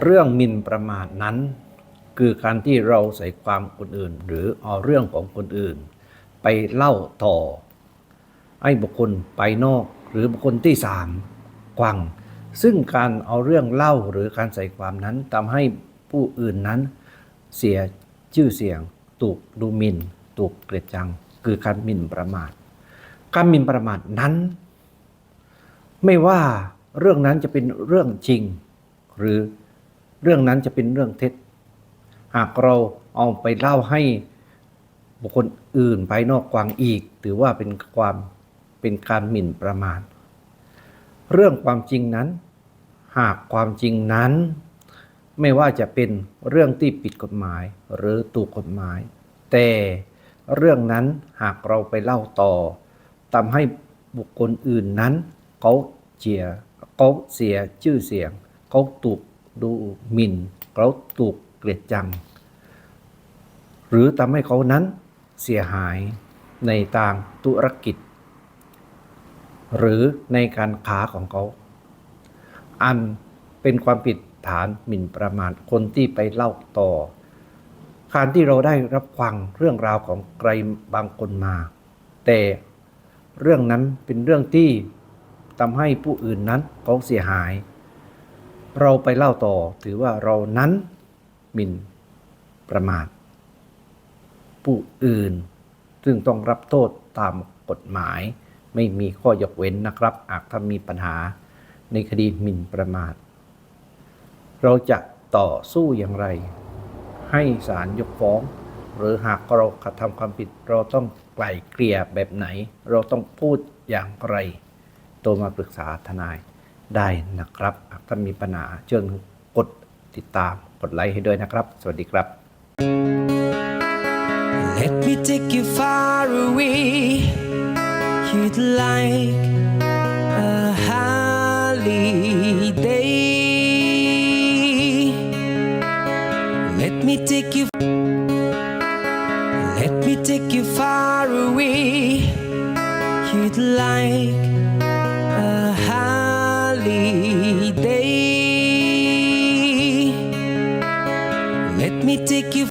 เรื่องมินประมาทนั้น คือการที่เราใส่ความคนอื่น หรือเอาเรื่องของคนอื่น ไปเล่าต่อ ให้บุคคลไปนอกหรือบุคคลที่สามกวัง ซึ่งการเอาเรื่องเล่าหรือการใส่ความนั้นทำให้ผู้อื่นนั้น เสียชื่อเสียงถูกดูหมิ่นถูกเกลียดชัง คือการหมิ่นประมาท การหมิ่นประมาทนั้น ไม่ว่าเรื่องนั้นจะเป็นเรื่องจริง หรือ เรื่องนั้นจะเป็นเรื่องเท็จ หากเราเอาไปเล่าให้บุคคลอื่นภายนอกกวางอีก ถือว่าเป็นความเป็นการหมิ่นประมาทเรื่องความจริงนั้น หากความจริงนั้น ไม่ว่าจะเป็นเรื่องที่ผิดกฎหมายหรือถูกกฎหมาย แต่เรื่องนั้นหากเราไปเล่าต่อทำให้บุคคลอื่นนั้น เขาเจียเขาเสียชื่อเสียง เขาถูก ดูหมิ่นเขาถูกเกลียดจัง หรือทำให้เขานั้นเสียหายในทางธุรกิจ หรือในการค้าของเขา อันเป็นความผิดฐานหมิ่นประมาทคนที่ไปเล่าต่อ การที่เราได้รับฟังเรื่องราวของใครบางคนมา แต่เรื่องนั้นเป็นเรื่องที่ทำให้ผู้อื่นนั้นเขาเสียหาย เราไปเล่าต่อถือว่าเรานั้นหมิ่นประมาทผู้อื่น ซึ่งต้องรับโทษตามกฎหมาย ไม่มีข้อยกเว้นนะครับหากถ้ามีปัญหาในคดีหมิ่นประมาท เราจะต่อสู้อย่างไร ให้ศาลยกฟ้อง หรือหากเรากระทำความผิด เราต้องไกล่เกลี่ยแบบไหน เราต้องพูดอย่างไรโทรมาปรึกษาทนาย ได้นะครับหากท่ามีปัญหาเชิญกดติดตามกดไลค์ให้ด้วยนะครับ สวัสดีครับ Let me take you far away. You'd like a holiday. Let me take you. Let me take you far away. You'd like a holiday. Let me take you.